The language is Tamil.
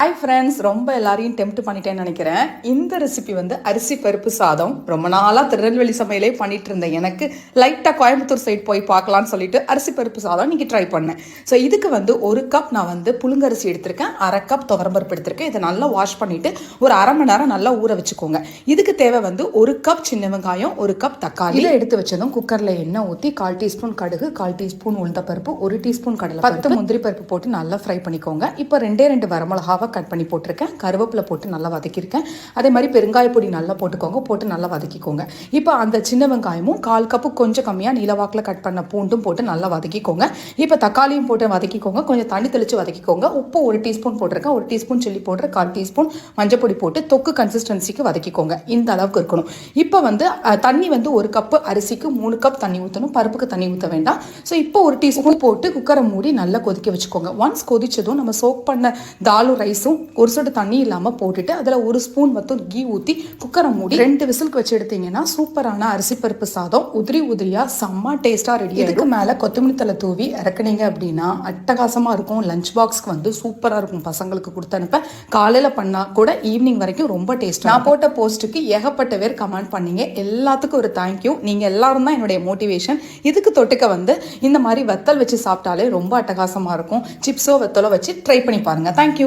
ஹாய் ஃப்ரெண்ட்ஸ் ரொம்ப எல்லாரையும் டெம்ப்ட் பண்ணிட்டேன்னு நினைக்கிறேன். இந்த ரெசிபி வந்து அரிசி பருப்பு சாதம். ரொம்ப நாளாக திருநெல்வேலி சமையலே பண்ணிட்டு இருந்தேன். எனக்கு லைட்டாக கோயம்புத்தூர் சைடு போய் பார்க்கலான்னு சொல்லிட்டு அரிசி பருப்பு சாதம் இன்னைக்கு ட்ரை பண்ணேன். ஸோ இதுக்கு வந்து ஒரு கப் நான் வந்து புழுங்கரிசி எடுத்திருக்கேன். அரை கப் துவரம்பருப்பு எடுத்திருக்கேன். இதை நல்லா வாஷ் பண்ணிட்டு ஒரு அரை மணி நேரம் நல்லா ஊற வச்சுக்கோங்க. இதுக்கு தேவை வந்து ஒரு கப் சின்ன வெங்காயம் ஒரு கப் தக்காளி. இதை எடுத்து வச்சதும் குக்கரில் எண்ணெய் ஊற்றி கால் டீஸ்பூன் கடுகு கால் டீஸ்பூன் உளுந்தப்பருப்பு ஒரு டீஸ்பூன் கடலை பத்து முந்திரி பருப்பு போட்டு நல்லா ஃப்ரை பண்ணிக்கோங்க. இப்போ ரெண்டே ரெண்டு வரமிளகாவை கட் பண்ணி போட்டிருக்கேன். கருவேப்பிலை போட்டு நல்லா வதக்கியிருக்கேன். அதே மாதிரி பெருங்காய பொடி நல்லா போட்டுக்கோங்க. போட்டு நல்லா வதக்கிக்கோங்க. இப்போ அந்த சின்ன வெங்காயமும் கால் கப்பு கொஞ்சம் கம்மியாக நீலவாக்கில் கட் பண்ண பூண்டும் போட்டு நல்லா வதக்கிக்கோங்க. இப்போ தக்காளியும் போட்டு வதக்கிக்கோங்க. கொஞ்சம் தண்ணி தெளித்து வதக்கிக்கோங்க. உப்பு ஒரு டீஸ்பூன் போட்டிருக்கேன். ஒரு டீஸ்பூன் சில்லி போட்டு கால் டீஸ்பூன் மஞ்சள் பொடி போட்டு தொக்கு கன்சிஸ்டன்சிக்கு வதக்கிக்கோங்க. இந்த அளவுக்கு இருக்கணும். இப்போ வந்து தண்ணி வந்து ஒரு கப்பு அரிசிக்கு மூணு கப் தண்ணி ஊற்றணும் பருப்புக்கு தண்ணி ஊற்ற வேண்டாம். ஸோ இப்போ ஒரு டீஸ்பூன் போட்டு குக்கரை மூடி நல்லா கொதிக்க வச்சுக்கோங்க. ஒன்ஸ் கொதிச்சதும் நம்ம சோக் பண்ண தாலு ரைஸ் ரைஸும் ஒரு சொட்டு தண்ணி இல்லாமல் போட்டுட்டு அதில் ஒரு ஸ்பூன் மட்டும் கீ ஊற்றி குக்கரை மூடி ரெண்டு விசிலுக்கு வச்சு எடுத்தீங்கன்னா சூப்பரான அரிசி பருப்பு சாதம் உதிரி உதிரியா செம்ம டேஸ்ட்டாக ரெடி இதுக்கு மேலே கொத்தமல்லி தலை தூவி இறக்குனீங்க அப்படின்னா அட்டகாசமாக இருக்கும். லஞ்ச் பாக்ஸ்க்கு வந்து சூப்பராக இருக்கும். பசங்களுக்கு கொடுத்து அனுப்ப. காலையில் பண்ணால் கூட ஈவினிங் வரைக்கும் ரொம்ப டேஸ்ட் நான் போட்ட போஸ்ட்டுக்கு ஏகப்பட்ட பேர் கமெண்ட் பண்ணீங்க. எல்லாத்துக்கும் ஒரு தேங்க்யூ நீங்கள் எல்லாரும் தான் என்னுடைய மோட்டிவேஷன் இதுக்கு தொட்டுக்க வந்து இந்த மாதிரி வத்தல் வச்சு சாப்பிட்டாலே ரொம்ப அட்டகாசமாக இருக்கும். சிப்ஸோ வத்தலோ வச்சு ட்ரை பண்ணி பாருங்கள் தேங்க்யூ